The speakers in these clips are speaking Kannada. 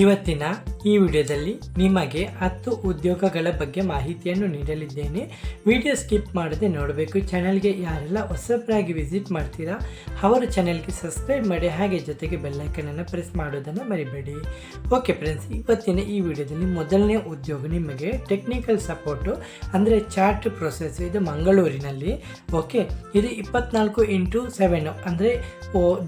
ಇವತ್ತಿನ ಈ ವಿಡಿಯೋದಲ್ಲಿ ನಿಮಗೆ ಹತ್ತು ಉದ್ಯೋಗಗಳ ಬಗ್ಗೆ ಮಾಹಿತಿಯನ್ನು ನೀಡಲಿದ್ದೇನೆ. ವಿಡಿಯೋ ಸ್ಕಿಪ್ ಮಾಡದೆ ನೋಡಬೇಕು. ಚಾನಲ್ಗೆ ಯಾರೆಲ್ಲ ಹೊಸಬ್ರಾಗಿ ವಿಸಿಟ್ ಮಾಡ್ತೀರಾ, ಅವರ ಚಾನೆಲ್ಗೆ ಸಬ್ಸ್ಕ್ರೈಬ್ ಮಾಡಿ, ಹಾಗೆ ಜೊತೆಗೆ ಬೆಲ್ಲೈಕನನ್ನು ಪ್ರೆಸ್ ಮಾಡೋದನ್ನು ಮರಿಬೇಡಿ. ಓಕೆ ಫ್ರೆಂಡ್ಸ್, ಇವತ್ತಿನ ಈ ವಿಡಿಯೋದಲ್ಲಿ ಮೊದಲನೇ ಉದ್ಯೋಗ ನಿಮಗೆ ಟೆಕ್ನಿಕಲ್ ಸಪೋರ್ಟು, ಅಂದರೆ ಚಾರ್ಟ್ ಪ್ರೊಸೆಸ್ ಇದು ಮಂಗಳೂರಿನಲ್ಲಿ. ಓಕೆ, ಇದು ಇಪ್ಪತ್ನಾಲ್ಕು ಇಂಟು ಸೆವೆನ್, ಅಂದರೆ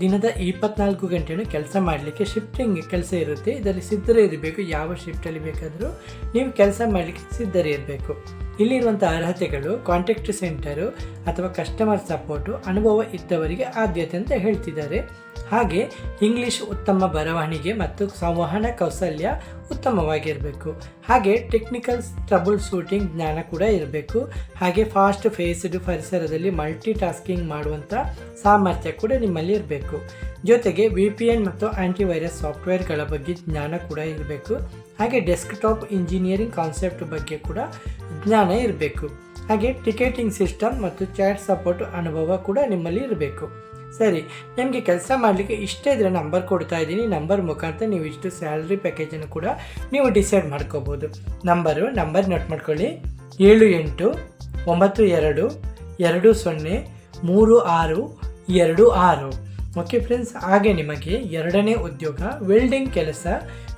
ದಿನದ ಇಪ್ಪತ್ನಾಲ್ಕು ಗಂಟೆನೂ ಕೆಲಸ ಮಾಡಲಿಕ್ಕೆ ಶಿಫ್ಟಿಂಗ್ ಕೆಲಸ ಇರುತ್ತೆ. ಇದರಲ್ಲಿ ಸಿದ್ಧರೇ ಇರಬೇಕು ಯಾವ ಶಿಫ್ಟಲ್ಲಿ ಬೇಕಾದರೂ ನೀವು ಕೆಲಸ ಮಾಡಲಿಕ್ಕೆ ಸಿದ್ಧರೇ ಇರಬೇಕು. ಇಲ್ಲಿರುವಂಥ ಅರ್ಹತೆಗಳು ಕಾಂಟ್ಯಾಕ್ಟ್ ಸೆಂಟರು ಅಥವಾ ಕಸ್ಟಮರ್ ಸಪೋರ್ಟು ಅನುಭವ ಇದ್ದವರಿಗೆ ಆದ್ಯತೆ ಅಂತ ಹೇಳ್ತಿದ್ದಾರೆ. ಹಾಗೆ ಇಂಗ್ಲೀಷ್ ಉತ್ತಮ ಬರವಣಿಗೆ ಮತ್ತು ಸಂವಹನ ಕೌಶಲ್ಯ ಉತ್ತಮವಾಗಿರಬೇಕು. ಹಾಗೆ ಟೆಕ್ನಿಕಲ್ ಟ್ರಬಲ್ ಶೂಟಿಂಗ್ ಜ್ಞಾನ ಕೂಡ ಇರಬೇಕು. ಹಾಗೆ ಫಾಸ್ಟ್ ಫೇಸ್ಡ್ ಪರಿಸರದಲ್ಲಿ ಮಲ್ಟಿ ಟಾಸ್ಕಿಂಗ್ ಮಾಡುವಂಥ ಸಾಮರ್ಥ್ಯ ಕೂಡ ನಿಮ್ಮಲ್ಲಿ ಇರಬೇಕು. ಜೊತೆಗೆ ವಿ ಪಿ ಎನ್ ಮತ್ತು ಆಂಟಿವೈರಸ್ ಸಾಫ್ಟ್ವೇರ್ಗಳ ಬಗ್ಗೆ ಜ್ಞಾನ ಕೂಡ ಇರಬೇಕು. ಹಾಗೆ ಡೆಸ್ಕ್ಟಾಪ್ ಇಂಜಿನಿಯರಿಂಗ್ ಕಾನ್ಸೆಪ್ಟ್ ಬಗ್ಗೆ ಕೂಡ ಜ್ಞಾನ ಇರಬೇಕು. ಹಾಗೆ ಟಿಕೆಟಿಂಗ್ ಸಿಸ್ಟಮ್ ಮತ್ತು ಚಾಟ್ ಸಪೋರ್ಟ್ ಅನುಭವ ಕೂಡ ನಿಮ್ಮಲ್ಲಿ ಇರಬೇಕು. ಸರಿ, ನಿಮಗೆ ಕೆಲಸ ಮಾಡಲಿಕ್ಕೆ ಇಷ್ಟೇ ಇದ್ರೆ ನಂಬರ್ ಕೊಡ್ತಾ ಇದ್ದೀನಿ. ನಂಬರ್ ಮುಖಾಂತರ ನೀವು ಇಷ್ಟು ಸ್ಯಾಲ್ರಿ ಪ್ಯಾಕೇಜನ್ನು ಕೂಡ ನೀವು ಡಿಸೈಡ್ ಮಾಡ್ಕೋಬೋದು. ನಂಬರು ನಂಬರ್ ನೋಟ್ ಮಾಡ್ಕೊಳ್ಳಿ. ಏಳು ಎಂಟು, ಒಂಬತ್ತು ಎರಡು ಎರಡು ಸೊನ್ನೆ, ಮೂರು ಆರು, ಎರಡು ಆರು. ಓಕೆ ಫ್ರೆಂಡ್ಸ್ ಹಾಗೆ ನಿಮಗೆ ಎರಡನೇ ಉದ್ಯೋಗ ವೆಲ್ಡಿಂಗ್ ಕೆಲಸ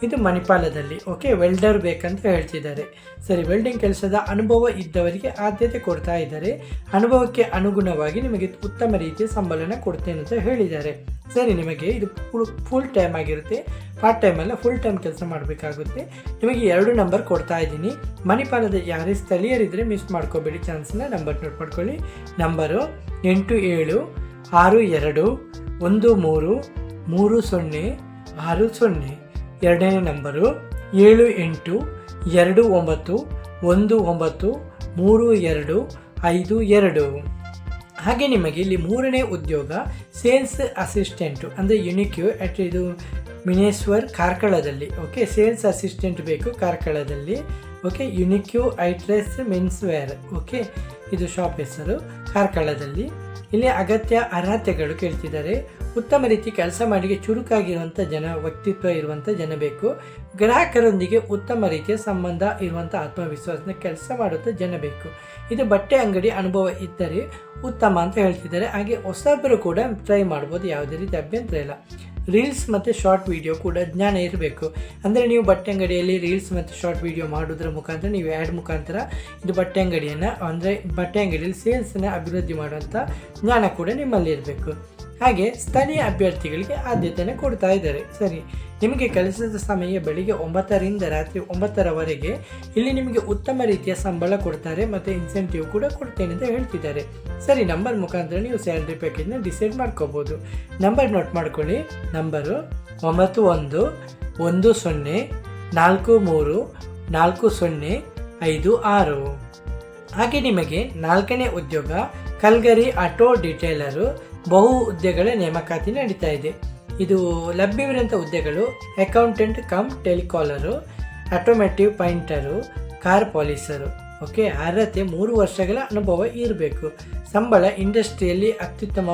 ಇದು ಮಣಿಪಾಲದಲ್ಲಿ. ಓಕೆ ವೆಲ್ಡರ್ ಬೇಕಂತ ಹೇಳ್ತಿದ್ದಾರೆ. ಸರಿ ವೆಲ್ಡಿಂಗ್ ಕೆಲಸದ ಅನುಭವ ಇದ್ದವರಿಗೆ ಆದ್ಯತೆ ಕೊಡ್ತಾ ಇದ್ದಾರೆ. ಅನುಭವಕ್ಕೆ ಅನುಗುಣವಾಗಿ ನಿಮಗೆ ಉತ್ತಮ ರೀತಿಯ ಸಂಬಳನ ಕೊಡ್ತೇನೆ ಅಂತ ಹೇಳಿದ್ದಾರೆ. ಸರಿ, ನಿಮಗೆ ಇದು ಫುಲ್ ಫುಲ್ ಟೈಮ್ ಆಗಿರುತ್ತೆ. ಪಾರ್ಟ್ ಟೈಮ್ ಅಲ್ಲ ಫುಲ್ ಟೈಮ್ ಕೆಲಸ ಮಾಡಬೇಕಾಗುತ್ತೆ. ನಿಮಗೆ ಎರಡು ನಂಬರ್ ಕೊಡ್ತಾ ಇದ್ದೀನಿ. ಮಣಿಪಾಲದ ಯಾರೇ ಸ್ಥಳೀಯರಿದ್ದರೆ ಮಿಸ್ ಮಾಡ್ಕೋಬೇಡಿ ಚಾನ್ಸ್ನ ನಂಬರ್ ನೋಟ್ ಮಾಡ್ಕೊಳ್ಳಿ. ನಂಬರು ಎಂಟು ಏಳು, ಆರು ಎರಡು, ಒಂದು ಮೂರು ಮೂರು ಸೊನ್ನೆ, ಆರು ಸೊನ್ನೆ. ಎರಡನೇ ನಂಬರು ಏಳು ಎಂಟು ಎರಡು ಒಂಬತ್ತು ಒಂದು ಒಂಬತ್ತು ಮೂರು ಎರಡು ಐದು ಎರಡು. ಹಾಗೆ ನಿಮಗೆ ಇಲ್ಲಿ ಮೂರನೇ ಉದ್ಯೋಗ ಸೇಲ್ಸ್ ಅಸಿಸ್ಟೆಂಟು ಅಂದರೆ ಯುನಿಕ್ಯೂ ಅಟ್ ಇದು ಮಿನೇಶ್ವರ್ ಕಾರ್ಕಳದಲ್ಲಿ ಓಕೆ ಸೇಲ್ಸ್ ಅಸಿಸ್ಟೆಂಟ್ ಬೇಕು ಕಾರ್ಕಳದಲ್ಲಿ ಓಕೆ ಯುನಿಕ್ಯೂ ಐಟ್ರೆಸ್ ಮೆನ್ಸ್ ವೇರ್ ಓಕೆ ಇದು ಶಾಪ್ ಹೆಸರು ಕಾರ್ಕಳದಲ್ಲಿ. ಇಲ್ಲಿ ಅಗತ್ಯ ಅರ್ಹತೆಗಳು ಕೇಳ್ತಿದ್ದಾರೆ. ಉತ್ತಮ ರೀತಿ ಕೆಲಸ ಮಾಡಲಿಕ್ಕೆ ಚುರುಕಾಗಿರುವಂಥ ಜನ, ವ್ಯಕ್ತಿತ್ವ ಇರುವಂಥ ಜನ ಬೇಕು. ಗ್ರಾಹಕರೊಂದಿಗೆ ಉತ್ತಮ ರೀತಿಯ ಸಂಬಂಧ ಇರುವಂಥ ಆತ್ಮವಿಶ್ವಾಸನ ಕೆಲಸ ಮಾಡುವಂಥ ಜನ ಬೇಕು. ಇದು ಬಟ್ಟೆ ಅಂಗಡಿ ಅನುಭವ ಇದ್ದರೆ ಉತ್ತಮ ಅಂತ ಹೇಳ್ತಿದ್ದಾರೆ. ಹಾಗೆ ಹೊಸಬರು ಕೂಡ ಟ್ರೈ ಮಾಡ್ಬೋದು, ಯಾವುದೇ ರೀತಿ ಅಭ್ಯಂತರ ಇಲ್ಲ. ರೀಲ್ಸ್ ಮತ್ತು ಶಾರ್ಟ್ ವಿಡಿಯೋ ಕೂಡ ಜ್ಞಾನ ಇರಬೇಕು. ಅಂದರೆ ನೀವು ಬಟ್ಟೆ ಅಂಗಡಿಯಲ್ಲಿ ರೀಲ್ಸ್ ಮತ್ತು ಶಾರ್ಟ್ ವಿಡಿಯೋ ಮಾಡೋದ್ರ ಮುಖಾಂತರ ನೀವು ಆ್ಯಡ್ ಮುಖಾಂತರ ಇದು ಬಟ್ಟೆ ಅಂಗಡಿಯನ್ನು, ಅಂದರೆ ಬಟ್ಟೆ ಅಂಗಡಿಯಲ್ಲಿ ಸೇಲ್ಸನ್ನು ಅಭಿವೃದ್ಧಿ ಮಾಡುವಂಥ ಜ್ಞಾನ ಕೂಡ ನಿಮ್ಮಲ್ಲಿ ಇರಬೇಕು. ಹಾಗೆ ಸ್ಥಳೀಯ ಅಭ್ಯರ್ಥಿಗಳಿಗೆ ಆದ್ಯತೆಯನ್ನು ಕೊಡ್ತಾ ಇದ್ದಾರೆ. ಸರಿ, ನಿಮಗೆ ಕೆಲಸದ ಸಮಯ ಬೆಳಿಗ್ಗೆ ಒಂಬತ್ತರಿಂದ ರಾತ್ರಿ ಒಂಬತ್ತರವರೆಗೆ ಇಲ್ಲಿ ನಿಮಗೆ ಉತ್ತಮ ರೀತಿಯ ಸಂಬಳ ಕೊಡ್ತಾರೆ ಮತ್ತು ಇನ್ಸೆಂಟಿವ್ ಕೂಡ ಕೊಡ್ತೇನೆ ಅಂತ ಹೇಳ್ತಿದ್ದಾರೆ. ಸರಿ ನಂಬರ್ ಮುಖಾಂತರ ನೀವು ಸ್ಯಾಲ್ರಿ ಪ್ಯಾಕೇಜ್ನ ಡಿಸೈಡ್ ಮಾಡ್ಕೋಬೋದು. ನಂಬರ್ ನೋಟ್ ಮಾಡ್ಕೊಳ್ಳಿ. ನಂಬರು ಒಂಬತ್ತು ಒಂದು ಒಂದು ಸೊನ್ನೆ, ನಾಲ್ಕು ಮೂರು, ನಾಲ್ಕು ಸೊನ್ನೆ, ಐದು ಆರು. ಹಾಗೆ ನಿಮಗೆ ನಾಲ್ಕನೇ ಉದ್ಯೋಗ ಕಲ್ಗರಿ ಆಟೋ ಡಿಟೇಲರು ಬಹು ಹುದ್ದೆಗಳ ನೇಮಕಾತಿ ನಡೀತಾ ಇದೆ. ಇದು ಲಭ್ಯವಿರುವಂಥ ಹುದ್ದೆಗಳು accountant cum telecaller automotive painter car polisher okay, ಅರ್ಹತೆ ಮೂರು ವರ್ಷಗಳ ಅನುಭವ ಇರಬೇಕು. ಸಂಬಳ ಇಂಡಸ್ಟ್ರಿಯಲ್ಲಿ ಅತ್ಯುತ್ತಮ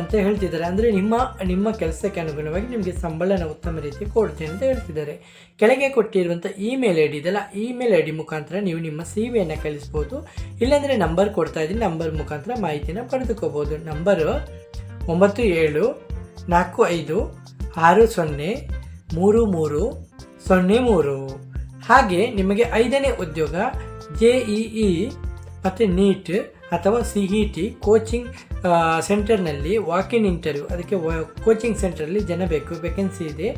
ಅಂತ ಹೇಳ್ತಿದ್ದಾರೆ. ಅಂದರೆ ನಿಮ್ಮ ನಿಮ್ಮ ಕೆಲಸಕ್ಕೆ ಅನುಗುಣವಾಗಿ ನಿಮಗೆ ಸಂಬಳನ ಉತ್ತಮ ರೀತಿ ಕೊಡ್ತೇನೆ ಅಂತ ಹೇಳ್ತಿದ್ದಾರೆ. ಕೆಳಗೆ ಕೊಟ್ಟಿರುವಂಥ ಇಮೇಲ್ ಐ ಡಿ ಇದೆಲ್ಲ ಇಮೇಲ್ ಐ ಡಿ ಮುಖಾಂತರ ನೀವು ನಿಮ್ಮ ಸಿ ವಿಯನ್ನು ಕಳಿಸ್ಬೋದು. ಇಲ್ಲಾಂದರೆ ನಂಬರ್ ಕೊಡ್ತಾ ಇದ್ದೀನಿ, ನಂಬರ್ ಮುಖಾಂತರ ಮಾಹಿತಿನ ಪಡೆದುಕೋಬೋದು. ನಂಬರು ಒಂಬತ್ತು ಏಳು ನಾಲ್ಕು ಐದು ಆರು ಸೊನ್ನೆ ಮೂರು ಮೂರು ಸೊನ್ನೆ ಮೂರು. ಹಾಗೆ ನಿಮಗೆ ಐದನೇ ಉದ್ಯೋಗ ಜೆ ಇ ಇ ಮತ್ತು ನೀಟ್ ಅಥವಾ ಸಿ ಇ ಟಿ ಕೋಚಿಂಗ್ ಸೆಂಟರ್ನಲ್ಲಿ ವಾಕಿನ್ ಇಂಟರ್ವ್ಯೂ ಅದಕ್ಕೆ ಕೋಚಿಂಗ್ ಸೆಂಟರಲ್ಲಿ ಜನ ಬೇಕು. ವೇಕೆನ್ಸಿ ಇದೆ.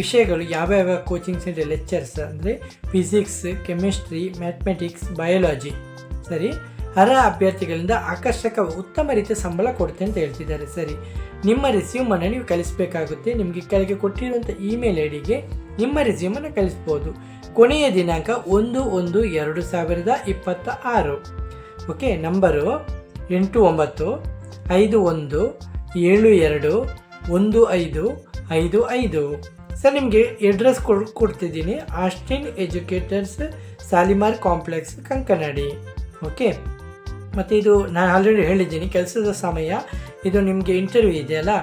ವಿಷಯಗಳು ಯಾವ್ಯಾವ ಕೋಚಿಂಗ್ ಸೆಂಟರ್ ಲೆಕ್ಚರ್ಸ್ ಅಂದರೆ ಫಿಸಿಕ್ಸ್ ಕೆಮಿಸ್ಟ್ರಿ ಮ್ಯಾಥಮೆಟಿಕ್ಸ್ ಬಯಾಲಜಿ ಸರಿ? ಅರ್ಹ ಅಭ್ಯರ್ಥಿಗಳಿಂದ ಆಕರ್ಷಕ ಉತ್ತಮ ರೀತಿಯ ಸಂಬಳ ಕೊಡುತ್ತೆ ಅಂತ ಹೇಳ್ತಿದ್ದಾರೆ. ಸರಿ? ನಿಮ್ಮ ರೆಸ್ಯೂಮನ್ನು ನೀವು ಕಳಿಸಬೇಕಾಗುತ್ತೆ ನಿಮಗೆ ಕೆಳಗೆ ಕೊಟ್ಟಿರುವಂಥ ಇಮೇಲ್ ಐ ಡಿಗೆ ನಿಮ್ಮ ರೆಸ್ಯೂಮನ್ನು ಕಳಿಸ್ಬೋದು ಕೊನೆಯ ದಿನಾಂಕ ಒಂದು ಒಂದು ಎರಡು ಸಾವಿರದ ಇಪ್ಪತ್ತ ಆರು. ಓಕೆ ನಂಬರು ಎಂಟು ಒಂಬತ್ತು, ಐದು ಒಂದು, ಏಳು ಎರಡು, ಒಂದು ಐದು ಐದು ಐದು. ಸರ್ ನಿಮಗೆ ಅಡ್ರೆಸ್ ಕೊಡ್, ಕೊಡ್ತಿದ್ದೀನಿ. Austin educators Shalimar complex Kankanadi okay ಮತ್ತು ಇದು ನಾನು ಆಲ್ರೆಡಿ ಹೇಳಿದ್ದೀನಿ, ಕೆಲಸದ ಸಮಯ. ಇದು ನಿಮಗೆ ಇಂಟರ್ವ್ಯೂ ಇದೆಯಲ್ಲ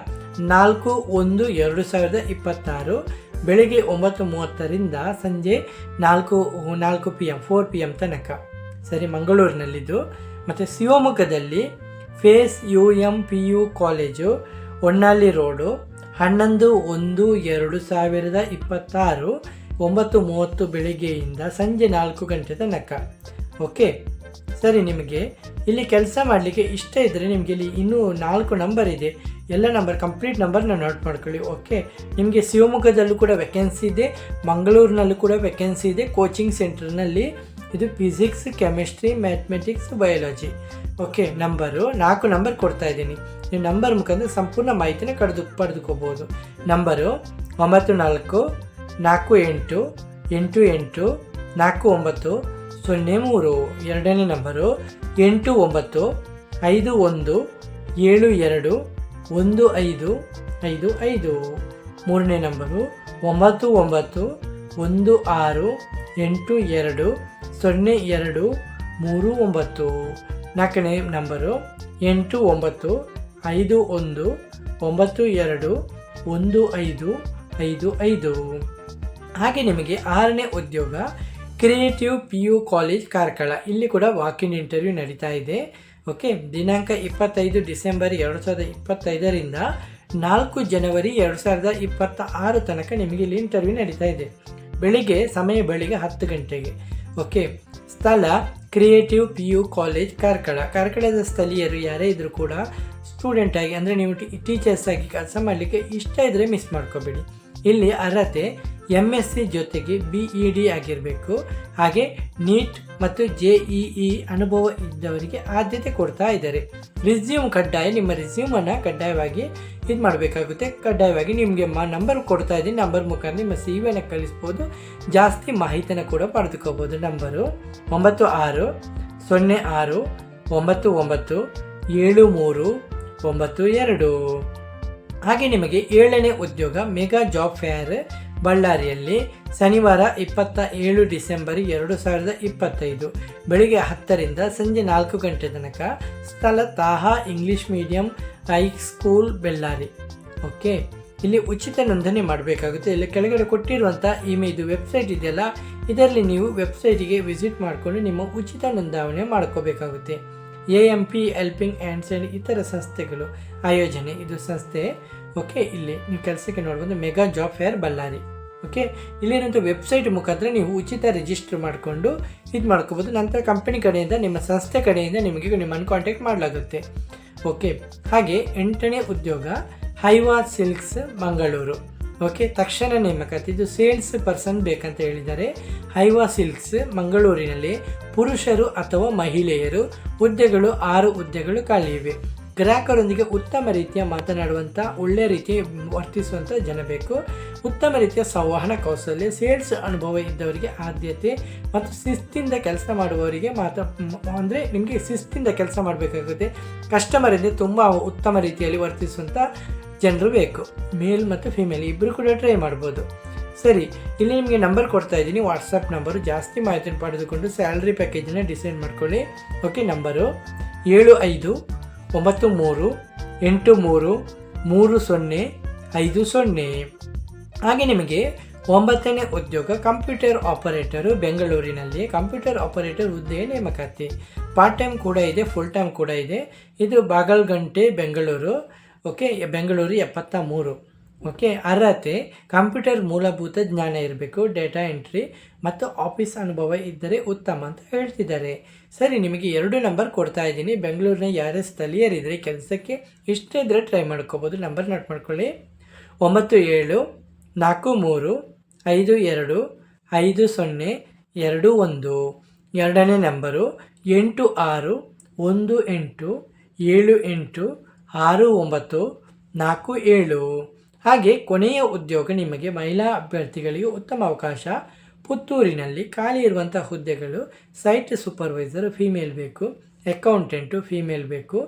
ನಾಲ್ಕು ಒಂದು ಎರಡು ಸಾವಿರದ ಇಪ್ಪತ್ತಾರು. ಬೆಳಿಗ್ಗೆ ಒಂಬತ್ತು ಮೂವತ್ತರಿಂದ ಸಂಜೆ ನಾಲ್ಕು ನಾಲ್ಕು P M four P M ತನಕ. ಸರಿ, ಮಂಗಳೂರಿನಲ್ಲಿದ್ದು. ಮತ್ತು ಶಿವಮೊಗ್ಗದಲ್ಲಿ face U M P U college, Honnali road, ಹನ್ನೊಂದು, ಒಂದು, ಎರಡು ಸಾವಿರದ ಇಪ್ಪತ್ತಾರು, ಒಂಬತ್ತು ಮೂವತ್ತು ಬೆಳಿಗ್ಗೆಯಿಂದ ಸಂಜೆ ನಾಲ್ಕು ಗಂಟೆ ತನಕ. ಓಕೆ? ಸರಿ, ನಿಮಗೆ ಇಲ್ಲಿ ಕೆಲಸ ಮಾಡಲಿಕ್ಕೆ ಇಷ್ಟ ಇದ್ದರೆ ನಿಮಗೆ ಇಲ್ಲಿ ಇನ್ನೂ ನಾಲ್ಕು ನಂಬರ್ ಇದೆ. ಎಲ್ಲ ನಂಬರ್ ಕಂಪ್ಲೀಟ್ ನಂಬರ್ನ ನೋಟ್ ಮಾಡ್ಕೊಳ್ಳಿ ಓಕೆ ನಿಮಗೆ ಶಿವಮೊಗ್ಗದಲ್ಲೂ ಕೂಡ ವೆಕೆನ್ಸಿ ಇದೆ, ಮಂಗಳೂರಿನಲ್ಲೂ ಕೂಡ ವೆಕೆನ್ಸಿ ಇದೆ ಕೋಚಿಂಗ್ ಸೆಂಟರ್ನಲ್ಲಿ ಇದು physics chemistry mathematics biology okay number ನಾಲ್ಕು ನಂಬರ್ ಕೊಡ್ತಾ ಇದ್ದೀನಿ. ನೀವು ನಂಬರ್ ಮುಖಾಂತರ ಸಂಪೂರ್ಣ ಮಾಹಿತಿನ ಕಡ್ದು, ಪಡೆದುಕೋಬೋದು. ನಂಬರು ಒಂಬತ್ತು ನಾಲ್ಕು ನಾಲ್ಕು ಎಂಟು ಎಂಟು ಎಂಟು, ನಾಲ್ಕು ಒಂಬತ್ತು ಸೊನ್ನೆ ಮೂರು, ಎರಡನೇ ನಂಬರು, ಎಂಟು ಒಂಬತ್ತು, ಐದು ಒಂದು, ಏಳು ಎರಡು, ಒಂದು ಐದು ಐದು ಐದು. ಮೂರನೇ ನಂಬರು, ಒಂಬತ್ತು ಒಂಬತ್ತು, ಒಂದು ಆರು, ಎಂಟು ಎರಡು, ಸೊನ್ನೆ ಎರಡು, ಮೂರು ಒಂಬತ್ತು. ನಾಲ್ಕನೇ ನಂಬರು, ಎಂಟು ಒಂಬತ್ತು, ಐದು ಒಂದು, ಒಂಬತ್ತು ಎರಡು, ಒಂದು ಐದು ಐದು ಐದು. ಹಾಗೆ ನಿಮಗೆ ಆರನೇ ಉದ್ಯೋಗ creative P U college Karkala ಇಲ್ಲಿ ಕೂಡ ವಾಕಿನ್ ಇಂಟರ್ವ್ಯೂ ನಡೀತಾ ಇದೆ. ಓಕೆ ದಿನಾಂಕ ಇಪ್ಪತ್ತೈದು ಡಿಸೆಂಬರ್ ಎರಡು ಸಾವಿರದ ಇಪ್ಪತ್ತೈದರಿಂದ ನಾಲ್ಕು ಜನವರಿ ಎರಡು ಸಾವಿರದ ಇಪ್ಪತ್ತ ಆರು ತನಕ ನಿಮಗೆ ಇಲ್ಲಿ ಇಂಟರ್ವ್ಯೂ ನಡೀತಾ ಇದೆ. ಬೆಳಿಗ್ಗೆ, ಸಮಯ ಬೆಳಿಗ್ಗೆ ಹತ್ತು ಗಂಟೆಗೆ. ಓಕೆ ಸ್ಥಳ creative P U college Karkala ಕಾರ್ಕಳದ ಸ್ಥಳೀಯರು ಯಾರೇ ಇದ್ದರೂ ಕೂಡ ಸ್ಟೂಡೆಂಟ್ ಆಗಿ, ಅಂದರೆ ನೀವು ಟೀಚರ್ಸ್ ಆಗಿ ಕೆಲಸ ಮಾಡಲಿಕ್ಕೆ ಇಷ್ಟ ಇದ್ದರೆ ಮಿಸ್ ಮಾಡ್ಕೋಬೇಡಿ. ಇಲ್ಲಿ ಅರ್ಹತೆ ಎಂ ಎಸ್ ಸಿ ಜೊತೆಗೆ ಬಿ ಇ ಡಿ ಆಗಿರಬೇಕು. ಹಾಗೆ ನೀಟ್ ಮತ್ತು ಜೆ ಇ ಇ ಅನುಭವ ಇದ್ದವರಿಗೆ ಆದ್ಯತೆ ಕೊಡ್ತಾ ಇದ್ದಾರೆ. ರಿಸ್ಯೂಮ್ ಕಡ್ಡಾಯ, ನಿಮ್ಮ ರಿಸ್ಯೂಮನ್ನು ಕಡ್ಡಾಯವಾಗಿ ಇದು ಮಾಡಬೇಕಾಗುತ್ತೆ. ಕಡ್ಡಾಯವಾಗಿ ನಿಮಗೆ ಮ ನಂಬರ್ ಕೊಡ್ತಾ ಇದ್ದೀನಿ. ನಂಬರ್ ಮುಖಾಂತರ ನಿಮ್ಮ ಸಿ ವಿಯನ್ನು ಕಳಿಸ್ಬೋದು. ಜಾಸ್ತಿ ಮಾಹಿತಿನ ಕೂಡ ಪಡೆದುಕೋಬೋದು. ನಂಬರು ಒಂಬತ್ತು ಆರು, ಸೊನ್ನೆ ಆರು, ಒಂಬತ್ತು ಒಂಬತ್ತು, ಏಳು ಮೂರು, ಒಂಬತ್ತು ಎರಡು. ಹಾಗೆ ನಿಮಗೆ ಏಳನೇ ಉದ್ಯೋಗ ಮೆಗಾ ಜಾಬ್ ಫೇರ್ ಬಳ್ಳಾರಿಯಲ್ಲಿ ಶನಿವಾರ ಇಪ್ಪತ್ತ ಏಳು ಡಿಸೆಂಬರ್ ಎರಡು ಸಾವಿರದ ಇಪ್ಪತ್ತೈದು. ಬೆಳಿಗ್ಗೆ ಹತ್ತರಿಂದ ಸಂಜೆ ನಾಲ್ಕು ಗಂಟೆ ತನಕ ಸ್ಥಳ Taha English medium high school Bellary. Okay? ಇಲ್ಲಿ ಉಚಿತ ನೋಂದಣಿ ಮಾಡಬೇಕಾಗುತ್ತೆ. ಇಲ್ಲಿ ಕೆಳಗಡೆ ಕೊಟ್ಟಿರುವಂಥ ಇಮೇಲ್ ಇದು ವೆಬ್ಸೈಟ್ ಇದೆಯಲ್ಲ, ಇದರಲ್ಲಿ ನೀವು ವೆಬ್ಸೈಟಿಗೆ ವಿಸಿಟ್ ಮಾಡಿಕೊಂಡು ನಿಮ್ಮ ಉಚಿತ ನೋಂದಾವಣೆ ಮಾಡ್ಕೋಬೇಕಾಗುತ್ತೆ. A M P helping hands and ಇತರ ಸಂಸ್ಥೆಗಳು. ಆಯೋಜನೆ, ಇದು ಸಂಸ್ಥೆ. ಓಕೆ ಇಲ್ಲಿ ನೀವು ಕೆಲಸಕ್ಕೆ ನೋಡ್ಬೋದು mega job fair Ballari okay ಇಲ್ಲಿರುವಂಥ ವೆಬ್ಸೈಟ್ ಮುಖಾಂತರ ನೀವು ಉಚಿತ ರಿಜಿಸ್ಟರ್ ಮಾಡಿಕೊಂಡು ಇದು ಮಾಡ್ಕೋಬೋದು. ನಂತರ ಕಂಪನಿ ಕಡೆಯಿಂದ, ನಿಮ್ಮ ಸಂಸ್ಥೆ ಕಡೆಯಿಂದ ನಿಮಗೆ ನಿಮ್ಮನ್ನು ಕಾಂಟ್ಯಾಕ್ಟ್ ಮಾಡಲಾಗುತ್ತೆ. ಓಕೆ ಹಾಗೆ ಎಂಟನೇ ಉದ್ಯೋಗ ಹೈವಾ ಸಿಲ್ಕ್ಸ್ ಮಂಗಳೂರು ಓಕೆ ತಕ್ಷಣ ನೇಮಕಾತಿ ಇದು ಸೇಲ್ಸ್ ಪರ್ಸನ್ ಬೇಕಂತ ಹೇಳಿದ್ದಾರೆ ಹೈವಾ ಸಿಲ್ಕ್ಸ್ ಮಂಗಳೂರಿನಲ್ಲಿ ಪುರುಷರು ಅಥವಾ ಮಹಿಳೆಯರು ಹುದ್ದೆಗಳು ಆರು ಹುದ್ದೆಗಳು ಖಾಲಿ ಇವೆ. ಗ್ರಾಹಕರೊಂದಿಗೆ ಉತ್ತಮ ರೀತಿಯ ಮಾತನಾಡುವಂಥ ಒಳ್ಳೆಯ ರೀತಿ ವರ್ತಿಸುವಂಥ ಜನ ಬೇಕು. ಉತ್ತಮ ರೀತಿಯ ಸಂವಹನ ಕೌಶಲ್ಯ ಸೇಲ್ಸ್ ಅನುಭವ ಇದ್ದವರಿಗೆ ಆದ್ಯತೆ ಮತ್ತು ಶಿಸ್ತಿಂದ ಕೆಲಸ ಮಾಡುವವರಿಗೆ ಮಾತ್ರ ಅಂದರೆ ನಿಮಗೆ ಶಿಸ್ತಿಂದ ಕೆಲಸ ಮಾಡಬೇಕಾಗುತ್ತೆ. ಕಸ್ಟಮರಿಂದ ತುಂಬ ಉತ್ತಮ ರೀತಿಯಲ್ಲಿ ವರ್ತಿಸುವಂಥ ಜನರು ಬೇಕು. ಮೇಲ್ ಮತ್ತು ಫಿಮೇಲ್ ಇಬ್ಬರು ಕೂಡ ಟ್ರೈ ಮಾಡ್ಬೋದು. ಸರಿ, ಇಲ್ಲಿ ನಿಮಗೆ ನಂಬರ್ ಕೊಡ್ತಾ ಇದ್ದೀನಿ. ವಾಟ್ಸಪ್ ನಂಬರು ಜಾಸ್ತಿ ಮಾಹಿತಿಯನ್ನು ಪಡೆದುಕೊಂಡು ಸ್ಯಾಲ್ರಿ ಪ್ಯಾಕೇಜನ್ನು ಡಿಸೈಡ್ ಮಾಡ್ಕೊಳ್ಳಿ. ಓಕೆ ನಂಬರು ಏಳು ಐದು, ಒಂಬತ್ತು ಮೂರು, ಎಂಟು ಮೂರು ಮೂರು ಸೊನ್ನೆ, ಐದು ಸೊನ್ನೆ. ಹಾಗೆ ನಿಮಗೆ ಒಂಬತ್ತನೇ ಉದ್ಯೋಗ ಕಂಪ್ಯೂಟರ್ ಆಪರೇಟರು ಬೆಂಗಳೂರಿನಲ್ಲಿ ಕಂಪ್ಯೂಟರ್ ಆಪರೇಟರ್ ಹುದ್ದೆ ನೇಮಕಾತಿ. ಪಾರ್ಟ್ ಟೈಮ್ ಕೂಡ ಇದೆ ಫುಲ್ ಟೈಮ್ ಕೂಡ ಇದೆ. ಇದು ಬಾಗಲ್ಗಂಟೆ, ಬೆಂಗಳೂರು. ಓಕೆ ಬೆಂಗಳೂರು ಎಪ್ಪತ್ತ ಮೂರು ಓಕೆ, ಅರ್ಹತೆ, ಕಂಪ್ಯೂಟರ್ ಮೂಲಭೂತ ಜ್ಞಾನ ಇರಬೇಕು, ಡೇಟಾ ಎಂಟ್ರಿ ಮತ್ತು ಆಫೀಸ್ ಅನುಭವ ಇದ್ದರೆ ಉತ್ತಮ ಅಂತ ಹೇಳ್ತಿದ್ದಾರೆ. ಸರಿ, ನಿಮಗೆ ಎರಡು ನಂಬರ್ ಕೊಡ್ತಾ ಇದ್ದೀನಿ. ಬೆಂಗಳೂರಿನ ಯಾರೇ ಸ್ಥಳೀಯರಿದ್ದರೆ ಕೆಲಸಕ್ಕೆ ಇಷ್ಟೇ ಇದ್ದರೆ ಟ್ರೈ ಮಾಡ್ಕೋಬೋದು. ನಂಬರ್ ನೋಟ್ ಮಾಡ್ಕೊಳ್ಳಿ. ಒಂಬತ್ತು ಏಳು, ನಾಲ್ಕು ಮೂರು, ಐದು ಎರಡು, ಐದು ಸೊನ್ನೆ, ಎರಡು ಒಂದು. ಎರಡನೇ ನಂಬರು ಎಂಟು ಆರು, ಒಂದು ಎಂಟು, ಏಳು ಎಂಟು ಆರು ಒಂಬತ್ತು ನಾಲ್ಕು ಏಳು. ಹಾಗೆ ಕೊನೆಯ ಉದ್ಯೋಗ ನಿಮಗೆ ಮಹಿಳಾ ಅಭ್ಯರ್ಥಿಗಳಿಗೆ ಉತ್ತಮ ಅವಕಾಶ. ಪುತ್ತೂರಿನಲ್ಲಿ ಖಾಲಿ ಇರುವಂಥ ಹುದ್ದೆಗಳು ಸೈಟ್ ಸೂಪರ್ವೈಸರ್ ಫೀಮೇಲ್ ಬೇಕು, ಅಕೌಂಟೆಂಟು ಫೀಮೇಲ್ ಬೇಕು.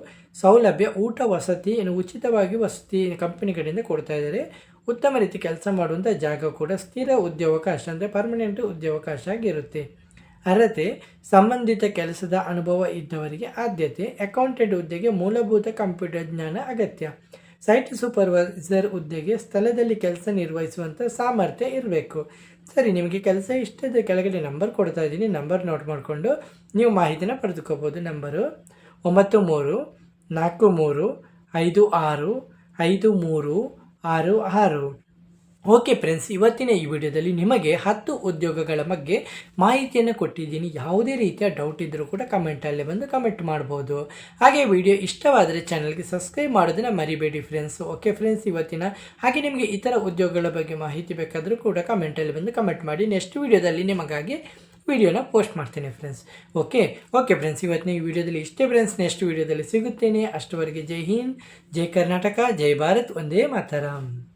ಸೌಲಭ್ಯ, ಊಟ, ವಸತಿ ಏನು ಉಚಿತವಾಗಿ ವಸತಿ ಕಂಪನಿ ಕಡೆಯಿಂದ ಕೊಡ್ತಾ ಇದ್ದಾರೆ. ಉತ್ತಮ ರೀತಿ ಕೆಲಸ ಮಾಡುವಂಥ ಜಾಗ ಕೂಡ ಸ್ಥಿರ ಉದ್ಯೋಗಾವಕಾಶ ಅಂದರೆ ಪರ್ಮನೆಂಟ್ ಉದ್ಯೋಗಾವಕಾಶ ಆಗಿರುತ್ತೆ. ಅರ್ಹತೆ, ಸಂಬಂಧಿತ ಕೆಲಸದ ಅನುಭವ ಇದ್ದವರಿಗೆ ಆದ್ಯತೆ ಅಕೌಂಟೆಂಟ್ ಹುದ್ದೆಗೆ ಮೂಲಭೂತ ಕಂಪ್ಯೂಟರ್ ಜ್ಞಾನ ಅಗತ್ಯ. ಸೈಟ್ ಸೂಪರ್ವೈಸರ್ ಹುದ್ದೆಗೆ ಸ್ಥಳದಲ್ಲಿ ಕೆಲಸ ನಿರ್ವಹಿಸುವಂಥ ಸಾಮರ್ಥ್ಯ ಇರಬೇಕು. ಸರಿ, ನಿಮಗೆ ಕೆಲಸ ಇಷ್ಟದ ಕೆಳಗಡೆ ನಂಬರ್ ಕೊಡ್ತಾ ಇದ್ದೀನಿ. ನಂಬರ್ ನೋಟ್ ಮಾಡಿಕೊಂಡು ನೀವು ಮಾಹಿತಿನ ಪಡೆದುಕೋಬೋದು ನಂಬರು ಒಂಬತ್ತು ಮೂರು, ನಾಲ್ಕು ಮೂರು, ಐದು ಆರು, ಐದು ಮೂರು, ಆರು ಆರು. ಓಕೆ ಫ್ರೆಂಡ್ಸ್, ಇವತ್ತಿನ ಈ ವಿಡಿಯೋದಲ್ಲಿ ನಿಮಗೆ ಹತ್ತು ಉದ್ಯೋಗಗಳ ಬಗ್ಗೆ ಮಾಹಿತಿಯನ್ನು ಕೊಟ್ಟಿದ್ದೀನಿ. ಯಾವುದೇ ರೀತಿಯ ಡೌಟ್ ಇದ್ದರೂ ಕೂಡ ಕಮೆಂಟಲ್ಲೇ ಬಂದು ಕಮೆಂಟ್ ಮಾಡ್ಬೋದು. ಹಾಗೆ ವಿಡಿಯೋ ಇಷ್ಟವಾದರೆ ಚಾನಲ್ಗೆ ಸಬ್ಸ್ಕ್ರೈಬ್ ಮಾಡೋದನ್ನು ಮರಿಬೇಡಿ ಫ್ರೆಂಡ್ಸ್ ಓಕೆ ಫ್ರೆಂಡ್ಸ್ ಇವತ್ತಿನ ಹಾಗೆ ನಿಮಗೆ ಇತರ ಉದ್ಯೋಗಗಳ ಬಗ್ಗೆ ಮಾಹಿತಿ ಬೇಕಾದರೂ ಕೂಡ ಕಮೆಂಟಲ್ಲಿ ಬಂದು ಕಮೆಂಟ್ ಮಾಡಿ. ನೆಕ್ಸ್ಟ್ ವಿಡಿಯೋದಲ್ಲಿ ನಿಮಗಾಗಿ ವಿಡಿಯೋನ ಪೋಸ್ಟ್ ಮಾಡ್ತೇನೆ ಫ್ರೆಂಡ್ಸ್ ಓಕೆ ಓಕೆ ಫ್ರೆಂಡ್ಸ್ ಇವತ್ತಿನ ಈ ವಿಡಿಯೋದಲ್ಲಿ ಇಷ್ಟೇ ಫ್ರೆಂಡ್ಸ್ ನೆಕ್ಸ್ಟ್ ವಿಡಿಯೋದಲ್ಲಿ ಸಿಗುತ್ತೇನೆ. ಅಷ್ಟವರೆಗೆ ಜೈ ಹಿಂದ್, ಜೈ ಕರ್ನಾಟಕ, ಜೈ ಭಾರತ್, ಒಂದೇ ಮಾತರಂ.